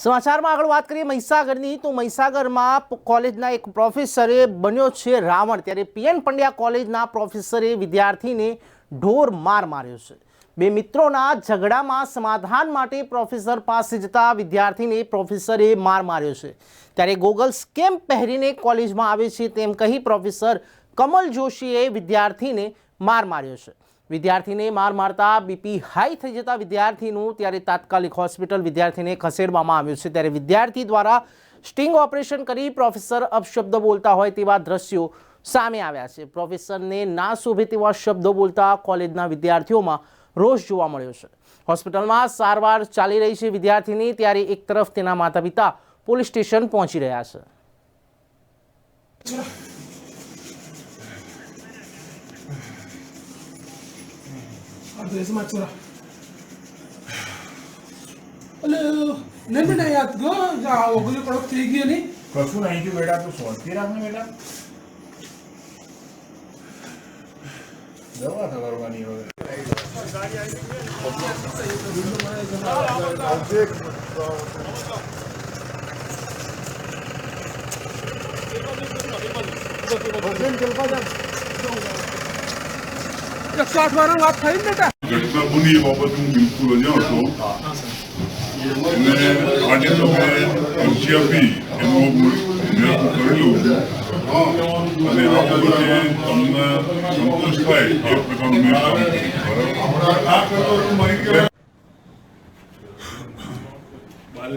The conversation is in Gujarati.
સમાચારમાં આગળ વાત કરીએ મહીસાગરની. તો મહીસાગરમાં કોલેજના એક પ્રોફેસરે બન્યો છે રાવણ. ત્યારે પીએન પંડ્યા કોલેજના પ્રોફેસરે વિદ્યાર્થીને ઢોર માર માર્યો છે. બે મિત્રોના ઝઘડામાં સમાધાન માટે પ્રોફેસર પાસે જતા વિદ્યાર્થીને પ્રોફેસરે માર માર્યો છે. ત્યારે ગોગલ્સ કેમ પહેરીને કોલેજમાં આવે છે તેમ કહી પ્રોફેસર કમલ જોશીએ વિદ્યાર્થીને માર માર્યો છે. વિદ્યાર્થીને માર મારતા બીપી હાઈ થઈ જતા વિદ્યાર્થીનું ત્યારે તાત્કાલિક હોસ્પિટલ વિદ્યાર્થીને ખસેડવામાં આવ્યું છે. ત્યારે વિદ્યાર્થી દ્વારા સ્ટિંગ ઓપરેશન કરી પ્રોફેસર અપશબ્દ બોલતા હોય તેવા દ્રશ્યો સામે આવ્યા છે. પ્રોફેસરને ના શોભે તેવા શબ્દો બોલતા કોલેજના વિદ્યાર્થીઓમાં રોષ જોવા મળ્યો છે. હોસ્પિટલમાં સારવાર ચાલી રહી છે વિદ્યાર્થીની, ત્યારે એક તરફ તેના માતા પિતા પોલીસ સ્ટેશન પહોંચી રહ્યા છે. ડ્રેસમાં ચોરા એટલે નહીં બેટા યાદ ગયો આ ઓગળી કડક થઈ ગઈ નહીં. કશું નહીં થયું બેટા તું શાંતિ રાખ ને બેટા. દવા થવાની હવે. એકસો આઠ વાળા એ બાબત હું બિલકુલ તમે અરજી આપી એનું કરેલું અને આ બાબતે તમને સંતોષ થાય મેં